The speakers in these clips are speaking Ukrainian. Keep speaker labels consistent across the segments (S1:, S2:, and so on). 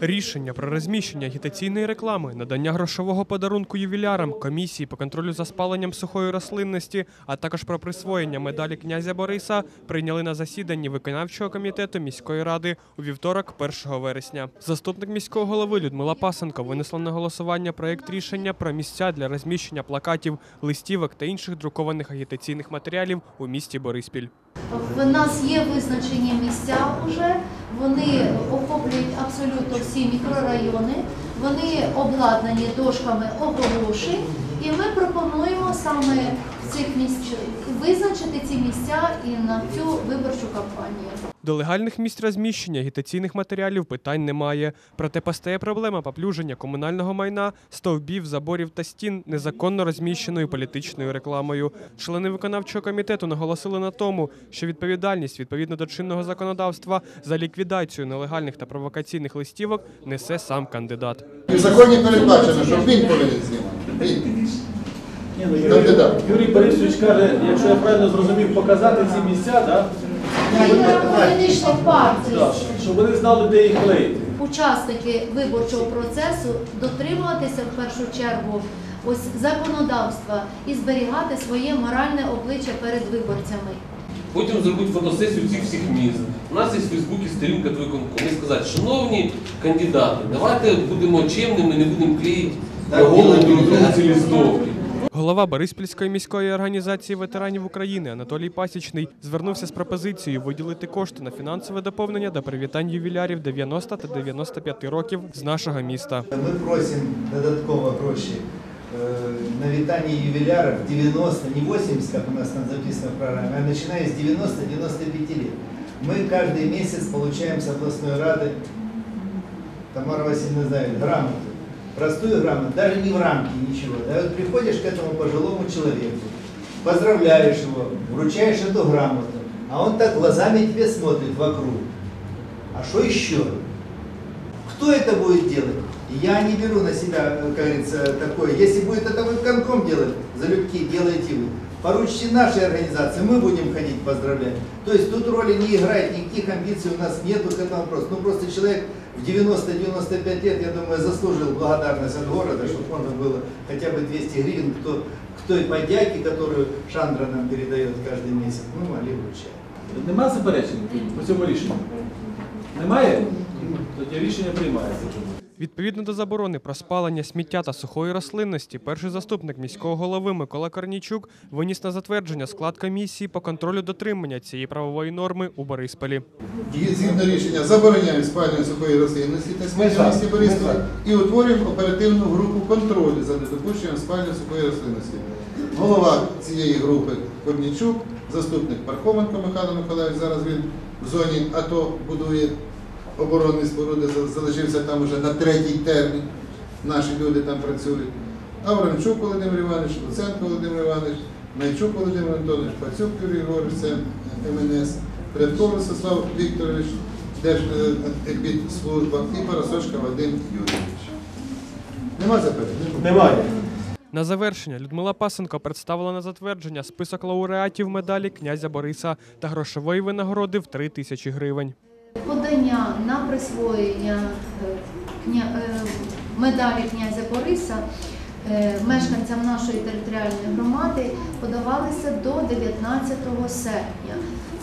S1: Рішення про розміщення агітаційної реклами, надання грошового подарунку ювілярам, комісії по контролю за спаленням сухої рослинності, а також про присвоєння медалі князя Бориса прийняли на засіданні виконавчого комітету міської ради у вівторок, 1 вересня. Заступник міського голови Людмила Пасенко винесла на голосування проєкт рішення про місця для розміщення плакатів, листівок та інших друкованих агітаційних матеріалів у місті Бориспіль.
S2: В нас є визначені місця вже, вони охоплюють абсолютно всі мікрорайони, вони обладнані дошками оголошень, і ми пропонуємо саме цих місцях визначити ці місця і на цю виборчу кампанію.
S1: До легальних місць розміщення агітаційних матеріалів питань немає. Проте постає проблема поплюження комунального майна, стовбів, заборів та стін незаконно розміщеною політичною рекламою. Члени виконавчого комітету наголосили на тому, що відповідальність відповідно до чинного законодавства за ліквідацію нелегальних та провокаційних листівок несе сам кандидат.
S3: В законі передбачено, що він повинен знімати. Він.
S4: Ні, ну, Юрій,
S3: Кандидат.
S4: Юрій Борисович каже, якщо я правильно зрозумів, показати ці місця, да? Щоб вони знали, де їх клеїти.
S2: Учасники виборчого процесу дотримуватися в першу чергу ось законодавства і зберігати своє моральне обличчя перед виборцями.
S5: Потім зробити фотосесію цих всіх міст. У нас є в Фейсбуці сторінка виконкому. І сказати, шановні кандидати, давайте будемо чемними, не будемо клеїти на голову друг другу ці листовки.
S1: Голова Бориспільської міської організації ветеранів України Анатолій Пасічний звернувся з пропозицією виділити кошти на фінансове доповнення до привітань ювілярів 90 та 95 років з нашого міста.
S6: Ми просимо додатково гроші е, на вітання ювілярів 90, не 80, как у нас там записано в программе, а начиная с 90-95 лет. Мы каждый месяц получаем с областной рады, Тамара Васильевна знает, грамоту. Простую грамоту, даже не в рамке ничего. Да, вот приходишь к этому пожилому человеку, поздравляешь его, вручаешь эту грамоту, а он так глазами тебе смотрит вокруг. А что еще? Кто это будет делать? Я не беру на себя, как говорится, такое. Если будет это выборком делать, залюбки делайте вы. Поручите нашей организации, мы будем ходить поздравлять. То есть тут роли не играет, никаких амбиций у нас нету к этому вопросу. Ну просто человек в 90-95 лет, я думаю, заслужил благодарность от города, чтобы можно было хотя бы 200 гривен к, то- к той подяке, которую Шандра нам передает каждый месяц. Мы могли вручать.
S4: Нема заперечень по цьому рішенню? Немає? Тоді рішення приймається.
S1: Відповідно до заборони про спалення сміття та сухої рослинності, перший заступник міського голови Микола Корнійчук виніс на затвердження склад комісії по контролю дотримання цієї правової норми у Борисполі.
S3: І згідно рішення забороняємо спалювання сухої рослинності та сміття в місті Борисполі і утворюємо оперативну групу контролю за недопущенням спалювання сухої рослинності. Голова цієї групи Корнічук, заступник Пархоменко Михайло Миколаївич, зараз він в зоні АТО будує оборонні споруди, залишився там вже на третій термін. Наші люди там працюють. Аврамчук Володимир Іванович, Луценко Володимир Іванович, Найчук Володимир Антонович, Пацюк Юрій Григорович, це МНС, Прядков Ростислав Вікторович, Держекбітслужба і Парасочка Вадим Юрійович. Нема заперечень?
S4: Немає.
S1: На завершення Людмила Пасенко представила на затвердження список лауреатів медалі князя Бориса та грошової винагороди в 3 тисячі гривень.
S2: Подання на присвоєння е, е, медалі князя Бориса е, мешканцям нашої територіальної громади подавалися до 19 серпня.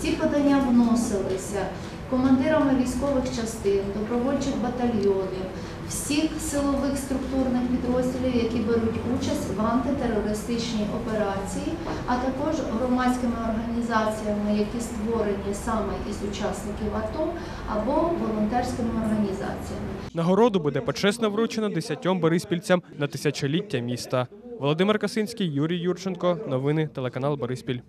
S2: Ці подання вносилися командирами військових частин, добровольчих батальйонів, всіх силових структурних підрозділів, які беруть участь в антитерористичній операції, а також громадськими організаціями, які створені саме із учасників АТО або волонтерськими організаціями.
S1: Нагороду буде почесно вручено десятьом бориспільцям на тисячоліття міста. Володимир Касинський, Юрій Юрченко. Новини телеканал Бориспіль.